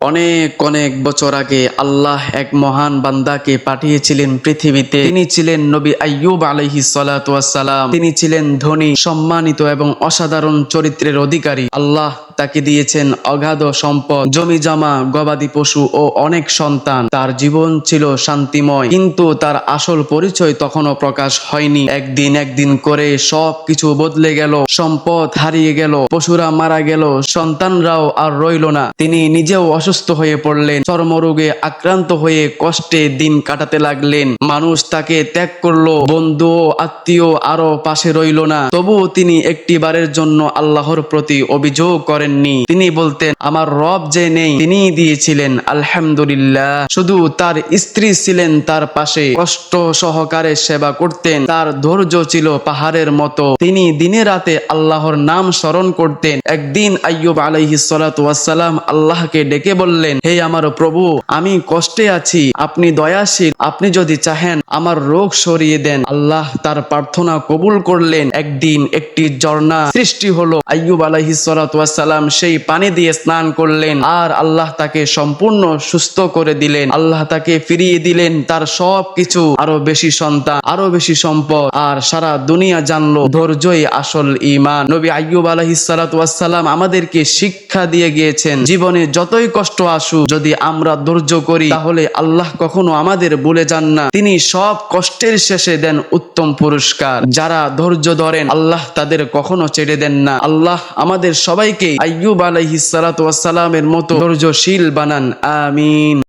অনেক অনেক বছর আগে আল্লাহ এক মহান বান্দাকে পাঠিয়েছিলেন পৃথিবীতে। তিনি ছিলেন নবী আইয়ুব আলহি সালাম তিনি ছিলেন ধনী, সম্মানিত এবং অসাধারণ চরিত্রের অধিকারী। আল্লাহ তাকে দিয়েছেন অগাধ সম্পদ, জমি জমা, গবাদি পশু ও অনেক সন্তান। তার জীবন ছিল শান্তিময়, কিন্তু তার আসল পরিচয় তখনও প্রকাশ হয়নি। একদিন একদিন করে সব কিছু বদলে গেল, সম্পদ হারিয়ে গেল, পশুরা মারা গেল, সন্তানরাও আর রইল না। তিনি নিজেও অসুস্থ হয়ে পড়লেন, চর্মরোগে আক্রান্ত হয়ে কষ্টে দিন কাটাতে লাগলেন। মানুষ তাকে ত্যাগ করল, বন্ধু আত্মীয় আরও পাশে রইল না। তবুও তিনি একটি বারের জন্য আল্লাহর প্রতি অভিযোগ করেননি। তিনি বলতেন, আমার রব যে নেই তিনি দিয়েছিলেন। আলহামদুলিল্লাহ। শুধু তার স্ত্রী ছিলেন তার পাশে, কষ্ট সহকারে সেবা করতেন। তার ধৈর্য ছিল পাহাড়ের মতো। তিনি দিনে রাতে আল্লাহর নাম স্মরণ করতেন। একদিন আইয়ুব আলাইহি সালাম আল্লাহকে ডেকে বললেন, হে আমার প্রভু, আমি কষ্টে আছি। আপনি দয়াশীল। আপনি যদি চাহেন, আমার রোগ সরিয়ে দেন। আল্লাহ তার প্রার্থনা কবুল করলেন। একদিন একটি ঝর্ণা সৃষ্টি হলো। আইয়ুব আলাইহি সালাম সেই পানি দিয়ে স্নান করলেন আর আল্লাহ তাকে সম্পূর্ণ সুস্থ করে দিলেন। আল্লাহ তাকে ফিরিয়ে দিলেন তার সব কিছু আরও বেশি সন্তান, আরও বেশি সম্পদ আর সারা দুনিয়া জানলো ধৈর্যই আসল ইমান নবী আইয়ুব আলাইহিস সালাম আমাদেরকে শিক্ষা দিয়ে গিয়েছেন, জীবনে যতই কষ্ট আসুক, যদি আমরা ধৈর্য করি, তাহলে আল্লাহ কখনো আমাদের বলে যান না। তিনি সব কষ্টের শেষে দেন উত্তম পুরস্কার। যারা ধৈর্য ধরেন, আল্লাহ তাদের কখনো ছেড়ে দেন না। আল্লাহ আমাদের সবাইকে আইয়ুব আলাইহিস সালামের মতো ধৈর্যশীল বানান আমিন।